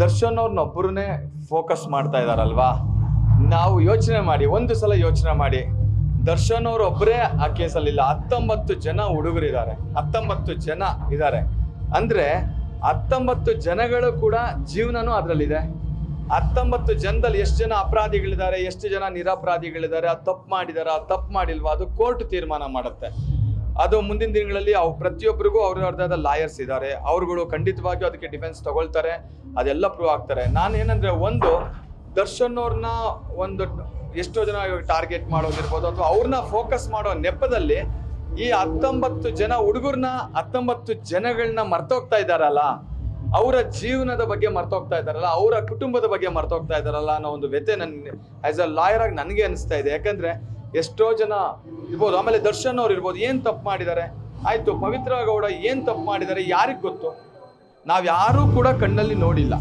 Darshan ಅವ್ರನ್ನೊಬ್ಬರನ್ನೇ focus ಮಾಡ್ತಾ ಇದ್ದಾರಲ್ವಾ ನಾವು ಯೋಚನೆ ಮಾಡಿ, ಒಂದು ಸಲ ಯೋಚನೆ ಮಾಡಿ. ದರ್ಶನ್ ಅವರು ಒಬ್ಬರೇ ಆ ಕೇಸಲ್ಲಿಲ್ಲ ಹತ್ತೊಂಬತ್ತು ಜನ ಹುಡುಗರಿದ್ದಾರೆ ಹತ್ತೊಂಬತ್ತು ಜನ ಇದ್ದಾರೆ ಅಂದ್ರೆ ಹತ್ತೊಂಬತ್ತು ಜನಗಳು ಕೂಡ ಜೀವನನೂ ಅದರಲ್ಲಿದೆ. ಹತ್ತೊಂಬತ್ತು ಜನದಲ್ಲಿ ಎಷ್ಟು ಜನ ಅಪರಾಧಿಗಳಿದ್ದಾರೆ, ಎಷ್ಟು ಜನ ನಿರಪರಾಧಿಗಳಿದ್ದಾರೆ ಆ ತಪ್ಪು ಮಾಡಿದಾರ ತಪ್ಪು ಮಾಡಿಲ್ವಾ, ಅದು ಕೋರ್ಟ್ ತೀರ್ಮಾನ ಮಾಡುತ್ತೆ. ಅದು ಮುಂದಿನ ದಿನಗಳಲ್ಲಿ ಅವ್ರು ಪ್ರತಿಯೊಬ್ಬರಿಗೂ ಅವ್ರದ್ದಾದ ಲಾಯರ್ಸ್ ಇದ್ದಾರೆ ಅವ್ರುಗಳು ಖಂಡಿತವಾಗಿಯೂ ಅದಕ್ಕೆ ಡಿಫೆನ್ಸ್ ತಗೊಳ್ತಾರೆ. ಅದೆಲ್ಲ ಪ್ರೂವ್ ಆಗ್ತಾರೆ. ನಾನು ಏನಂದ್ರೆ ಒಂದು, ದರ್ಶನ್ ಅವ್ರನ್ನ ಒಂದು ಎಷ್ಟೋ ಜನ ಟಾರ್ಗೆಟ್ ಮಾಡೋದಿರ್ಬೋದು ಅಥವಾ ಅವ್ರನ್ನ ಫೋಕಸ್ ಮಾಡೋ ನೆಪದಲ್ಲಿ ಈ ಹತ್ತೊಂಬತ್ತು ಜನ ಹುಡುಗರನ್ನ ಹತ್ತೊಂಬತ್ತು ಜನಗಳನ್ನ ಮರ್ತೋಗ್ತಾ ಇದ್ದಾರಲ್ಲ, ಅವರ ಜೀವನದ ಬಗ್ಗೆ ಮರ್ತೋಗ್ತಾ ಇದ್ದಾರಲ್ಲ, ಅವರ ಕುಟುಂಬದ ಬಗ್ಗೆ ಮರ್ತೋಗ್ತಾ ಇದ್ದಾರಲ್ಲ ಅನ್ನೋ ಒಂದು ವ್ಯಥೆ ನನ್ನ ಆಸ್ ಅ ಲಾಯರ್ ಆಗಿ ನನಗೆ ಅನಿಸ್ತಾ ಇದೆ. ಯಾಕಂದ್ರೆ ಎಷ್ಟೋ ಜನ ಇರ್ಬೋದು, ಆಮೇಲೆ ದರ್ಶನ್ ಅವ್ರು ಇರ್ಬೋದು, ಏನು ತಪ್ಪು ಮಾಡಿದ್ದಾರೆ? ಆಯಿತು, ಪವಿತ್ರ ಗೌಡ ಏನು ತಪ್ಪು ಮಾಡಿದ್ದಾರೆ, ಯಾರಿಗೆ ಗೊತ್ತು? ನಾವ್ ಯಾರೂ ಕೂಡ ಕಣ್ಣಲ್ಲಿ ನೋಡಿಲ್ಲ.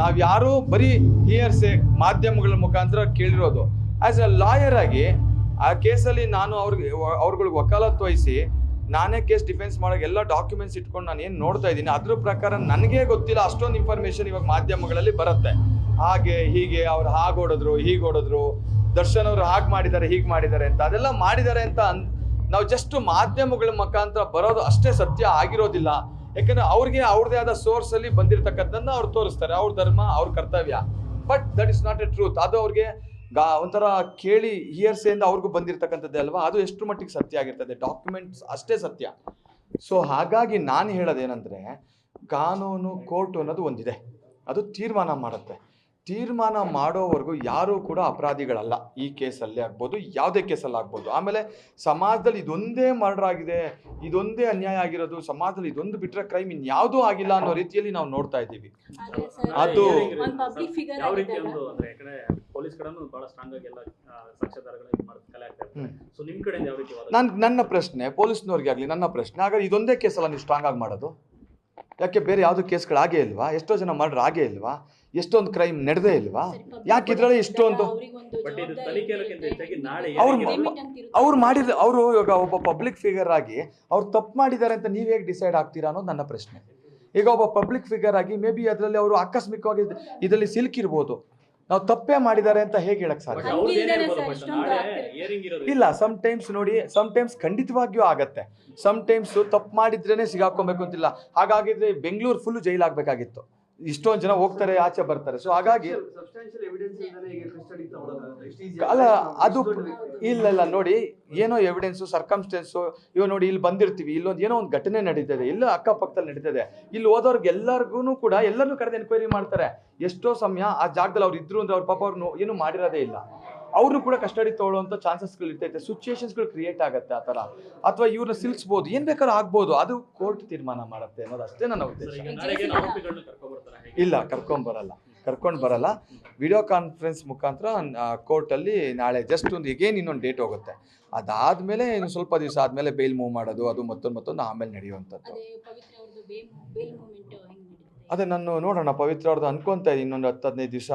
ನಾವ್ ಯಾರೂ ಬರೀ ಹಿಯರ್ಸೆ ಮಾಧ್ಯಮಗಳ ಮುಖಾಂತರ ಕೇಳಿರೋದು. ಆ್ಯಸ್ ಎ ಲಾಯರ್ ಆಗಿ ಆ ಕೇಸಲ್ಲಿ ನಾನು ಅವ್ರಿಗೆ ಅವ್ರಗಳಿಗೆ ವಕಾಲತ್ ವಹಿಸಿ ನಾನೇ ಕೇಸ್ ಡಿಫೆನ್ಸ್ ಮಾಡೋಕೆ ಎಲ್ಲ ಡಾಕ್ಯುಮೆಂಟ್ಸ್ ಇಟ್ಕೊಂಡು ನಾನು ಏನು ನೋಡ್ತಾ ಇದ್ದೀನಿ, ಅದ್ರ ಪ್ರಕಾರ ನನಗೆ ಗೊತ್ತಿಲ್ಲ, ಅಷ್ಟೊಂದು ಇನ್ಫಾರ್ಮೇಶನ್ ಇವಾಗ ಮಾಧ್ಯಮಗಳಲ್ಲಿ ಬರುತ್ತೆ. ಹಾಗೆ, ಹೀಗೆ, ಅವ್ರು ಹಾಗೆ ಓಡಿದ್ರು, ಹೀಗೆ ಓಡಿದ್ರು ದರ್ಶನ್ ಅವರು ಹಾಗೆ ಮಾಡಿದ್ದಾರೆ, ಹೀಗೆ ಮಾಡಿದ್ದಾರೆ ಅಂತ. ಅದೆಲ್ಲ ಮಾಡಿದ್ದಾರೆ ಅಂತ ಅನ್, ನಾವು ಜಸ್ಟ್ ಮಾಧ್ಯಮಗಳ ಮುಖಾಂತರ ಬರೋದು ಅಷ್ಟೇ ಸತ್ಯ ಆಗಿರೋದಿಲ್ಲ. ಯಾಕಂದ್ರೆ ಅವ್ರಿಗೆ ಅವ್ರದೇ ಆದ ಸೋರ್ಸ್ ಅಲ್ಲಿ ಬಂದಿರತಕ್ಕದ್ದನ್ನ ಅವ್ರು ತೋರಿಸ್ತಾರೆ. ಅವ್ರ ಧರ್ಮ, ಅವ್ರ ಕರ್ತವ್ಯ. But that is not a truth ಅದು ಅವ್ರಿಗೆ ಗಾ, ಒಂಥರ ಕೇಳಿ ಹಿಯರ್ಸೆಯಿಂದ ಅವ್ರಿಗೂ ಬಂದಿರತಕ್ಕಂಥದ್ದೇ ಅಲ್ವಾ? ಅದು ಎಷ್ಟು ಮಟ್ಟಿಗೆ ಸತ್ಯ ಆಗಿರ್ತದೆ. ಡಾಕ್ಯುಮೆಂಟ್ಸ್ ಅಷ್ಟೇ ಸತ್ಯ. ಸೊ ಹಾಗಾಗಿ ನಾನು ಹೇಳೋದೇನೆಂದರೆ, ಕಾನೂನು, ಕೋರ್ಟ್ ಅನ್ನೋದು ಒಂದಿದೆ. ಅದು ತೀರ್ಮಾನ ಮಾಡುತ್ತೆ. ತೀರ್ಮಾನ ಮಾಡೋವರೆಗೂ ಯಾರೂ ಕೂಡ ಅಪರಾಧಿಗಳಲ್ಲ. ಈ ಕೇಸಲ್ಲೇ ಆಗ್ಬೋದು ಯಾವುದೇ ಕೇಸಲ್ಲಿ ಆಗ್ಬೋದು. ಆಮೇಲೆ ಸಮಾಜದಲ್ಲಿ ಇದೊಂದೇ ಮರ್ಡರ್ ಆಗಿದೆ ಇದೊಂದೇ ಅನ್ಯಾಯ ಆಗಿರೋದು ಸಮಾಜದಲ್ಲಿ ಇದೊಂದು ಬಿಟ್ಟರೆ ಕ್ರೈಮ್ ಇನ್ಯಾವುದೂ ಆಗಿಲ್ಲ ಅನ್ನೋ ರೀತಿಯಲ್ಲಿ ನಾವು ನೋಡ್ತಾ ಇದ್ದೀವಿ. ಅದು- ಒಂದ್ ಪಬ್ಲಿಕ್ ಫಿಗರ್ ಯಾವ ರೀತಿ ಒಂದು ಅಂದ್ರೆ ಯಾಕಂದ್ರೆ ಪೊಲೀಸ್ ಕಡೆನೂ ಬಹಳ ಸ್ಟ್ರಾಂಗ್ ಆಗಿ ಎಲ್ಲ ಆ, ಸಾಕ್ಷ್ಯಾಧಾರಗಳನ್ನ ಕಲೆ ಆಗ್ತಾ ಇರ್ತಾರೆ ಹ್ಮ್. ಸೊ ಯಾವ ರೀತಿ ವಾದ ನನ್ ನನ್ನ ಪ್ರಶ್ನೆ ಪೊಲೀಸ್ನವ್ರಿಗೆ ಆಗಲಿ ನನ್ನ ಪ್ರಶ್ನೆ ಹಾಗಾದ್ರೆ ಇದೊಂದೇ ಕೇಸಲ್ಲ ನೀವು ಸ್ಟ್ರಾಂಗ್ ಆಗಿ ಮಾಡೋದು? ಯಾಕೆ ಬೇರೆ ಯಾವುದು ಕೇಸ್ಗಳು ಆಗೇ ಇಲ್ವಾ? ಎಷ್ಟೋ ಜನ ಮರ್ಡರ್ ಆಗೇ ಇಲ್ವಾ? ಎಷ್ಟೊಂದು ಕ್ರೈಮ್ ನಡೆದೇ ಇಲ್ವಾ? ಯಾಕೆ ಇದ್ರಲ್ಲಿ ಇಷ್ಟೊಂದು ಬಟ್ ಇದು ಜವಾಬ್ದಾರಿ ತನಿಖೆಯಲ್ಲಕ್ಕಿಂತ ನಾಳೆ ಅವ್ರು. ಅವ್ರು ಮಾಡಿದ ಅವರು ಇವಾಗ ಒಬ್ಬ ಪಬ್ಲಿಕ್ ಫಿಗರ್ ಆಗಿ ಅವ್ರು ತಪ್ಪು ಮಾಡಿದ್ದಾರೆ ಅಂತ ನೀವು ಹೇಗೆ ಡಿಸೈಡ್ ಆಗ್ತೀರಾ ಅನ್ನೋದು ನನ್ನ ಪ್ರಶ್ನೆ. ಈಗ ಒಬ್ಬ ಪಬ್ಲಿಕ್ ಫಿಗರ್ ಆಗಿ ಮೇ ಬಿ ಅದರಲ್ಲಿ ಅವರು ಆಕಸ್ಮಿಕವಾಗಿ ಇದರಲ್ಲಿ ಸಿಲುಕಿರ್ಬೋದು. ನಾವು ತಪ್ಪೇ ಮಾಡಿದ್ದಾರೆ ಅಂತ ಹೇಗೆ ಹೇಳಕ್ ಸಾಧ್ಯ? ಇಲ್ಲ ಸಮ್ ಟೈಮ್ಸ್ ನೋಡಿ ಸಮ್ ಟೈಮ್ಸ್ ಖಂಡಿತವಾಗಿಯೂ ಆಗತ್ತೆ. ಸಮ್ ಟೈಮ್ಸ್ ತಪ್ಪು ಮಾಡಿದ್ರೇನೆ ಸಿಗಾಕೊಬೇಕು ಅಂತಿಲ್ಲ. ಹಾಗಾಗಿದ್ರೆ ಬೆಂಗಳೂರು ಫುಲ್ ಜೈಲ್ ಆಗ್ಬೇಕಾಗಿತ್ತು. ಇಷ್ಟೊಂದು ಜನ ಹೋಗ್ತಾರೆ ಆಚೆ ಬರ್ತಾರೆ. ಸೊ ಹಾಗಾಗಿ ಅಲ್ಲ ಅದು ಇಲ್ಲ ಇಲ್ಲ ನೋಡಿ ಏನೋ ಎವಿಡೆನ್ಸು ಸರ್ಕಮ್ಸ್ಟೆನ್ಸು ಇವಾಗ ನೋಡಿ ಇಲ್ಲಿ ಬಂದಿರ್ತೀವಿ ಇಲ್ಲೊಂದು ಏನೋ ಒಂದು ಘಟನೆ ನಡೀತದೆ ಇಲ್ಲ ಅಕ್ಕಪಕ್ಕದಲ್ಲಿ ನಡೀತದೆ. ಇಲ್ಲಿ ಹೋದವ್ರಿಗೆ ಎಲ್ಲರಿಗೂ ಕೂಡ ಎಲ್ಲರನ್ನೂ ಕರೆದು ಎನ್ಕ್ವೈರಿ ಮಾಡ್ತಾರೆ. ಎಷ್ಟೋ ಸಮಯ ಆ ಜಾಗದಲ್ಲಿ ಅವ್ರು ಇದ್ರು ಅಂದ್ರೆ ಅವ್ರ ಪಾಪ ಅವ್ರು ಏನು ಮಾಡಿರೋದೇ ಇಲ್ಲ. ಅವ್ರನ್ನೂ ಕೂಡ ಕಸ್ಟಡಿ ತಗೊಳ್ಳುವಂಥ ಚಾನ್ಸಸ್ಗಳು ಇರ್ತೈತೆ ಸಿಚುವೇಶನ್ಸ್ಗಳು ಕ್ರಿಯೇಟ್ ಆಗುತ್ತೆ ಆ ಥರ. ಅಥವಾ ಇವ್ರನ್ನ ಸಿಲ್ಸ್ಬೋದು. ಏನು ಬೇಕಾದ್ರೂ ಆಗ್ಬೋದು. ಅದು ಕೋರ್ಟ್ ತೀರ್ಮಾನ ಮಾಡುತ್ತೆ ಅನ್ನೋದು ಅಷ್ಟೇ ನನ್ನ ಉದ್ದೇಶ. ಇಲ್ಲ ಕರ್ಕೊಂಬರಲ್ಲ ಕರ್ಕೊಂಡು ಬರಲ್ಲ. ವಿಡಿಯೋ ಕಾನ್ಫರೆನ್ಸ್ ಮುಖಾಂತರ ಕೋರ್ಟಲ್ಲಿ ನಾಳೆ ಜಸ್ಟ್ ಒಂದು ಈಗೇನು ಇನ್ನೊಂದು ಡೇಟ್ ಹೋಗುತ್ತೆ. ಅದಾದಮೇಲೆ ಇನ್ನು ಸ್ವಲ್ಪ ದಿವಸ ಆದಮೇಲೆ ಬೇಲ್ ಮೂವ್ ಮಾಡೋದು ಅದು ಮತ್ತೊಂದು ಮತ್ತೊಂದು ಆಮೇಲೆ ನಡೆಯುವಂಥದ್ದು. ಅದೇ ನಾನು ನೋಡೋಣ. ಪವಿತ್ರ ಅವ್ರದ್ದು ಅನ್ಕೊಂತ ಇದ್ದೀನಿ. ಇನ್ನೊಂದು ಹತ್ತು ಹದಿನೈದು ದಿವಸ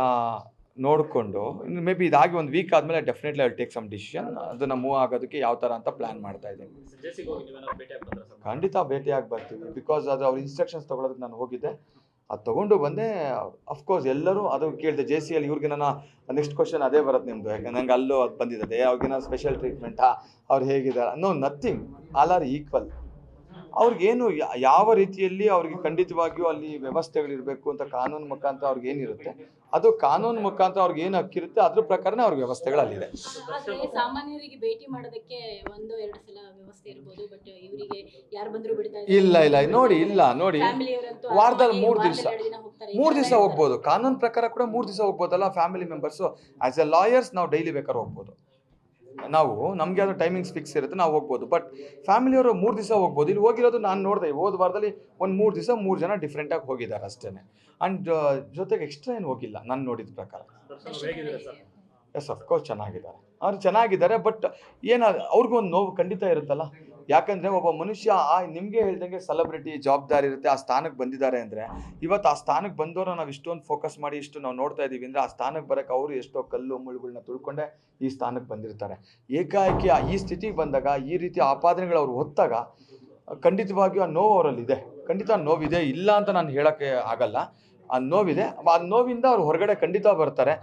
ನೋಡಿಕೊಂಡು ಇನ್ನು ಮೇ ಬಿ ಇದಾಗಿ ಒಂದು ವೀಕ್ ಆದಮೇಲೆ definitely I take some decision ಅದನ್ನು ಮೂವ್ ಆಗೋದಕ್ಕೆ ಯಾವ ಥರ ಅಂತ ಪ್ಲ್ಯಾನ್ ಮಾಡ್ತಾ ಇದ್ದೀನಿ. ಖಂಡಿತ ಭೇಟಿಯಾಗಿ ಬರ್ತೀವಿ. ಬಿಕಾಸ್ ಅದು ಅವ್ರ ಇನ್ಸ್ಟ್ರಕ್ಷನ್ಸ್ ತೊಗೊಳೋದಕ್ಕೆ ನಾನು ಹೋಗಿದ್ದೆ. ಅದು ತೊಗೊಂಡು ಬಂದೆ. ಅಫ್ಕೋರ್ಸ್ ಎಲ್ಲರೂ ಅದು ಕೇಳಿದೆ ಜೆ ಸಿ ಎಲ್ ಇವ್ರಿಗೆ ನನ್ನ ನೆಕ್ಸ್ಟ್ ಕ್ವಶನ್ ಅದೇ ಬರುತ್ತೆ ನಿಮ್ಮದು ಯಾಕಂದ್ರೆ ನಂಗೆ ಅಲ್ಲೂ ಅದು ಬಂದಿದೆ. ಅವ್ರಿಗೆ ಸ್ಪೆಷಲ್ ಟ್ರೀಟ್ಮೆಂಟಾ ಅವ್ರು ಹೇಗಿದ್ದಾರೆ? No nothing all are equal ಅವ್ರಿಗೇನು ಯಾವ ರೀತಿಯಲ್ಲಿ ಅವ್ರಿಗೆ ಖಂಡಿತವಾಗಿಯೂ ಅಲ್ಲಿ ವ್ಯವಸ್ಥೆಗಳಿರಬೇಕು ಅಂತ ಕಾನೂನು ಮುಖಾಂತರ ಅವ್ರಿಗೆ ಏನಿರುತ್ತೆ ಅದು ಕಾನೂನು ಮುಖಾಂತರ ಅವ್ರಿಗೆ ಏನು ಹಕ್ಕಿರುತ್ತೆ ಅದ್ರ ಪ್ರಕಾರನೇ ಅವ್ರಿಗೆ ವ್ಯವಸ್ಥೆಗಳು ಅಲ್ಲಿದೆ ಆದ್ರೆ ಸಾಮಾನ್ಯರಿಗೆ ಭೇಟಿ ಮಾಡೋದಕ್ಕೆ ಒಂದು ಎರಡು ಸಲ ವ್ಯವಸ್ಥೆ ಇರಬಹುದು ಬಟ್ ಇವರಿಗೆ ಯಾರು ಬಂದರೂ ಬಿಡ್ತಾ ಇಲ್ಲ ಇಲ್ಲ ನೋಡಿ ಇಲ್ಲ ನೋಡಿ ವಾರದಲ್ಲಿ ಮೂರ್ ದಿವಸ ಮೂರು ದಿವಸ ಹೋಗ್ಬೋದು ಕಾನೂನು ಪ್ರಕಾರ ಕೂಡ ಮೂರು ದಿವಸ ಹೋಗ್ಬೋದಲ್ಲ family members as a lawyers ನಾವು ಡೈಲಿ ಬೇಕಾದ್ರೆ ಹೋಗ್ಬೋದು. ನಾವು, ನಮಗೆ ಅದು ಟೈಮಿಂಗ್ಸ್ ಫಿಕ್ಸ್ ಇರುತ್ತೆ, ನಾವು ಹೋಗ್ಬೋದು. ಬಟ್ ಫ್ಯಾಮಿಲಿಯವರು ಮೂರು ದಿವಸ ಹೋಗ್ಬೋದು. ಇಲ್ಲಿ ಹೋಗಿರೋದು ನಾನು ನೋಡಿದೆ, ಹೋದ ವಾರದಲ್ಲಿ ಒಂದು ಮೂರು ದಿವಸ ಮೂರು ಜನ ಡಿಫ್ರೆಂಟಾಗಿ ಹೋಗಿದ್ದಾರೆ ಅಷ್ಟೇ ಆ್ಯಂಡ್ ಜೊತೆಗೆ ಎಕ್ಸ್ಟ್ರಾ ಏನು ಹೋಗಿಲ್ಲ, ನಾನು ನೋಡಿದ ಪ್ರಕಾರ. ಎಸ್ ಅಫ್ಕೋರ್ಸ್ ಚೆನ್ನಾಗಿದ್ದಾರೆ. ಅವ್ರು ಚೆನ್ನಾಗಿದ್ದಾರೆ ಬಟ್ ಏನ ಅವ್ರಿಗೂ ಒಂದು ನೋವು ಖಂಡಿತ ಇರುತ್ತಲ್ಲ? ಯಾಕಂದ್ರೆ ಒಬ್ಬ ಮನುಷ್ಯ ಆ ನಿಮಗೆ ಹೇಳ್ದಂಗೆ ಸೆಲೆಬ್ರಿಟಿ ಜವಾಬ್ದಾರಿ ಇರುತ್ತೆ ಆ ಸ್ಥಾನಕ್ಕೆ ಬಂದಿದ್ದಾರೆ ಅಂದ್ರೆ ಇವತ್ತು ಆ ಸ್ಥಾನಕ್ಕೆ ಬಂದವರು ನಾವು ಇಷ್ಟೊಂದು ಫೋಕಸ್ ಮಾಡಿ ಇಷ್ಟು ನಾವು ನೋಡ್ತಾ ಇದೀವಿ ಅಂದ್ರೆ ಆ ಸ್ಥಾನಕ್ಕೆ ಬರಕ್ ಅವರು ಎಷ್ಟೋ ಕಲ್ಲು ಮುಳ್ಳುಗಳನ್ನ ತುಳ್ಕೊಂಡೆ ಈ ಸ್ಥಾನಕ್ಕೆ ಬಂದಿರ್ತಾರೆ. ಏಕಾಏಕಿ ಆ ಈ ಸ್ಥಿತಿಗೆ ಬಂದಾಗ ಈ ರೀತಿ ಆಪಾದನೆಗಳು ಅವ್ರು ಹೊತ್ತಾಗ ಖಂಡಿತವಾಗಿಯೂ ಆ ನೋವು ಅವರಲ್ಲಿ ಇದೆ ಖಂಡಿತ ನೋವಿದೆ. ಇಲ್ಲ ಅಂತ ನಾನು ಹೇಳಕ್ಕೆ ಆಗಲ್ಲ. ಆ ನೋವಿದೆ. ಆ ನೋವಿಂದ ಅವ್ರು ಹೊರಗಡೆ ಖಂಡಿತ ಬರ್ತಾರೆ.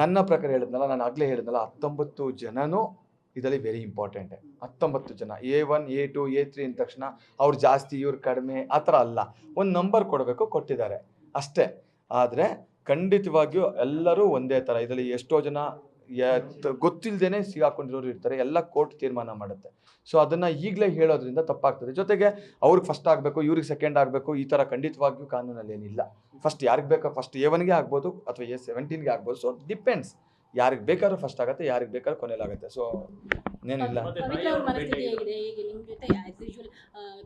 ನನ್ನ ಪ್ರಕಾರ ಹೇಳಿದ್ನಲ್ಲ, ನಾನು ಆಗಲೇ ಹೇಳಿದ್ನಲ್ಲ, ಹತ್ತೊಂಬತ್ತು ಜನನೂ ಇದರಲ್ಲಿ ವೆರಿ ಇಂಪಾರ್ಟೆಂಟ್ ಹತ್ತೊಂಬತ್ತು ಜನ A one A two A three ಅಂದ ತಕ್ಷಣ ಅವ್ರು ಜಾಸ್ತಿ, ಇವ್ರು ಕಡಿಮೆ, ಆ ಥರ ಅಲ್ಲ. ಒಂದು ನಂಬರ್ ಕೊಡಬೇಕು, ಕೊಟ್ಟಿದ್ದಾರೆ. ಅಷ್ಟೇ. ಆದರೆ ಖಂಡಿತವಾಗಿಯೂ ಎಲ್ಲರೂ ಒಂದೇ ಥರ. ಇದರಲ್ಲಿ ಎಷ್ಟೋ ಜನ ಗೊತ್ತಿಲ್ದೇನೆ ಸಿಗಾಕೊಂಡಿರೋರು ಇರ್ತಾರೆ, ಎಲ್ಲ ಕೋರ್ಟ್ ತೀರ್ಮಾನ ಮಾಡುತ್ತೆ. ಸೊ ಅದನ್ನು ಈಗಲೇ ಹೇಳೋದ್ರಿಂದ ತಪ್ಪಾಗ್ತದೆ. ಜೊತೆಗೆ ಅವ್ರಿಗೆ ಫಸ್ಟ್ ಆಗಬೇಕು, ಇವ್ರಿಗೆ ಸೆಕೆಂಡ್ ಆಗಬೇಕು, ಈ ಥರ ಖಂಡಿತವಾಗಿಯೂ ಕಾನೂನಲ್ಲಿ ಏನಿಲ್ಲ ಫಸ್ಟ್ ಯಾರಿಗೆ ಬೇಕೋ? ಫಸ್ಟ್ ಎ ಒನ್ಗೆ ಆಗ್ಬೋದು, ಅಥವಾ ಎ ಸೆವೆಂಟೀನ್ಗೆ ಆಗ್ಬೋದು. ಸೊ ಡಿಪೆಂಡ್ಸ್ ಯಾರಿಗೆ ಬೇಕಾದ್ರೂ ಫಸ್ಟ್ ಆಗುತ್ತೆ ಯಾರಿಗೆ ಬೇಕಾದ್ರೂ ಕೊನೆಯಲ್ಲಾಗುತ್ತೆ ಸೊ ಇನ್ನೇನಿಲ್ಲ ಮತ್ತೆ ಪವಿತ್ರ ತಾಯಿ ಅವ್ರ ಅವ್ರ ಮನಸ್ಥಿತಿ ಭೇಟಿ ಹೇಗಿದೆ? ಹೇಗೆ ನಿಮ್ಮ ಜೊತೆ ಆಸ್ ಯೂಶುವಲ್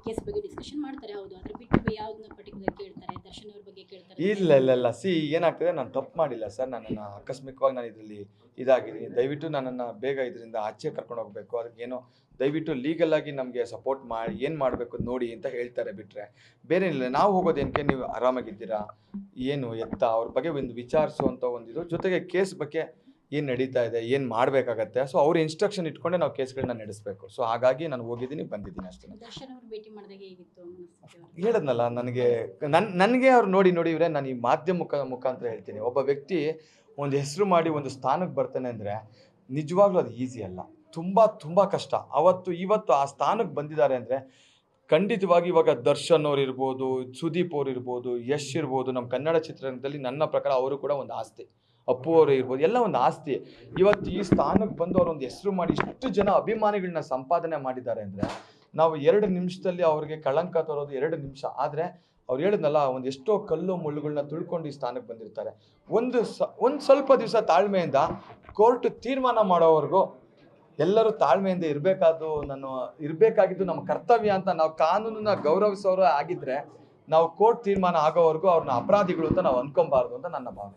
ಕೇಸ್ ಬಗ್ಗೆ ಡಿಸ್ಕಷನ್ ಮಾಡ್ತಾರೆ? ಹೌದು ಅದ್ರ ಬಿಟ್ಟು ಯಾವ್ದನ್ನ ಪರ್ಟಿಕ್ಯುಲರ್ ಕೇಳ್ತಾರೆ? ದರ್ಶನ್ ಅವ್ರ ಬಗ್ಗೆ ಕೇಳ್ತಾರೆ? ಇಲ್ಲ ಇಲ್ಲ ಇಲ್ಲ. ಸಿ ಏನಾಗ್ತದೆ ನಾನು ತಪ್ಪು ಮಾಡಿಲ್ಲ ಸರ್. ನನ್ನನ್ನು ಆಕಸ್ಮಿಕವಾಗಿ ನಾನು ಇದರಲ್ಲಿ ಇದಾಗಿದ್ದೀನಿ. ದಯವಿಟ್ಟು ನನ್ನನ್ನು ಬೇಗ ಇದರಿಂದ ಆಚೆ ಕರ್ಕೊಂಡು ಹೋಗಬೇಕು. ಅದಕ್ಕೆ ಏನೋ ದಯವಿಟ್ಟು ಲೀಗಲ್ ಆಗಿ ನಮಗೆ ಸಪೋರ್ಟ್ ಮಾಡಿ ಏನು ಮಾಡಬೇಕು ನೋಡಿ ಅಂತ ಹೇಳ್ತಾರೆ ಬಿಟ್ಟರೆ ಬೇರೆ ಇಲ್ಲ ನಾವು ಹೋಗೋದೇನಕ್ಕೆ ನೀವು ಆರಾಮಾಗಿದ್ದೀರಾ? ಏನು ಎತ್ತ? ಅವ್ರ ಬಗ್ಗೆ ಒಂದು ವಿಚಾರಿಸುವಂಥ ಒಂದಿದು. ಜೊತೆಗೆ ಕೇಸ್ ಬಗ್ಗೆ ಏನು ನಡೀತಾ ಇದೆ ಏನು ಮಾಡಬೇಕಾಗತ್ತೆ? ಸೊ ಅವ್ರ ಇನ್ಸ್ಟ್ರಕ್ಷನ್ ಇಟ್ಕೊಂಡೆ ನಾವು ಕೇಸ್ಗಳನ್ನ ನಡೆಸಬೇಕು. ಸೊ ಹಾಗಾಗಿ ನಾನು ಹೋಗಿದ್ದೀನಿ ಬಂದಿದ್ದೀನಿ ಅಷ್ಟೇ? ಹೇಳದ್ನಲ್ಲ ನನಗೆ ನನ್ನ ನನಗೆ ಅವ್ರು ನೋಡಿ ನೋಡಿ ಇವ್ರೆ ನಾನು ಈ ಮಾಧ್ಯಮ ಮುಖ ಮುಖಾಂತರ ಹೇಳ್ತೀನಿ. ಒಬ್ಬ ವ್ಯಕ್ತಿ ಒಂದು ಹೆಸರು ಮಾಡಿ ಒಂದು ಸ್ಥಾನಕ್ಕೆ ಬರ್ತಾನೆ ಅಂದರೆ ನಿಜವಾಗ್ಲೂ ಅದು ಈಸಿ ಅಲ್ಲ. ತುಂಬ ತುಂಬ ಕಷ್ಟ. ಅವತ್ತು ಇವತ್ತು ಆ ಸ್ಥಾನಕ್ಕೆ ಬಂದಿದ್ದಾರೆ ಅಂದರೆ ಖಂಡಿತವಾಗಿ ಇವಾಗ ದರ್ಶನ್ ಅವ್ರು ಇರ್ಬೋದು ಸುದೀಪ್ ಅವ್ರು ಇರ್ಬೋದು ಯಶ್ ಇರ್ಬೋದು ನಮ್ಮ ಕನ್ನಡ ಚಿತ್ರರಂಗದಲ್ಲಿ ನನ್ನ ಪ್ರಕಾರ ಅವರು ಕೂಡ ಒಂದು ಆಸ್ತಿ. ಅಪ್ಪು ಅವರು ಇರ್ಬೋದು, ಎಲ್ಲ ಒಂದು ಆಸ್ತಿ. ಇವತ್ತು ಈ ಸ್ಥಾನಕ್ಕೆ ಬಂದು ಅವರೊಂದು ಹೆಸರು ಮಾಡಿ ಇಷ್ಟು ಜನ ಅಭಿಮಾನಿಗಳನ್ನ ಸಂಪಾದನೆ ಮಾಡಿದ್ದಾರೆ ಅಂದರೆ, ನಾವು ಎರಡು ನಿಮಿಷದಲ್ಲಿ ಅವ್ರಿಗೆ ಕಳಂಕ ತರೋದು ಎರಡು ನಿಮಿಷ. ಆದರೆ ಅವ್ರು ಹೇಳಿದ್ನಲ್ಲ, ಒಂದು ಎಷ್ಟೋ ಕಲ್ಲು ಮುಳ್ಳುಗಳನ್ನ ತುಳ್ಕೊಂಡು ಈ ಸ್ಥಾನಕ್ಕೆ ಬಂದಿರ್ತಾರೆ. ಒಂದು ಸ, ಒಂದು ಸ್ವಲ್ಪ ದಿವಸ ತಾಳ್ಮೆಯಿಂದ ಕೋರ್ಟ್ ತೀರ್ಮಾನ ಮಾಡೋವರೆಗೂ ಎಲ್ಲರೂ ತಾಳ್ಮೆಯಿಂದ ಇರಬೇಕಾದ್ದು ನಾನು, ಇರಬೇಕಾಗಿದ್ದು ನಮ್ಮ ಕರ್ತವ್ಯ ಅಂತ ನಾವು ಕಾನೂನನ್ನ ಗೌರವಿಸೋರು ಆಗಿದ್ರೆ ನಾವು ಕೋರ್ಟ್ ತೀರ್ಮಾನ ಆಗೋವರೆಗೂ ಅವ್ರನ್ನ ಅಪರಾಧಿಗಳು ಅಂತ ನಾವು ಅನ್ಕೊಬಾರ್ದು ಅಂತ ನನ್ನ ಭಾವನೆ.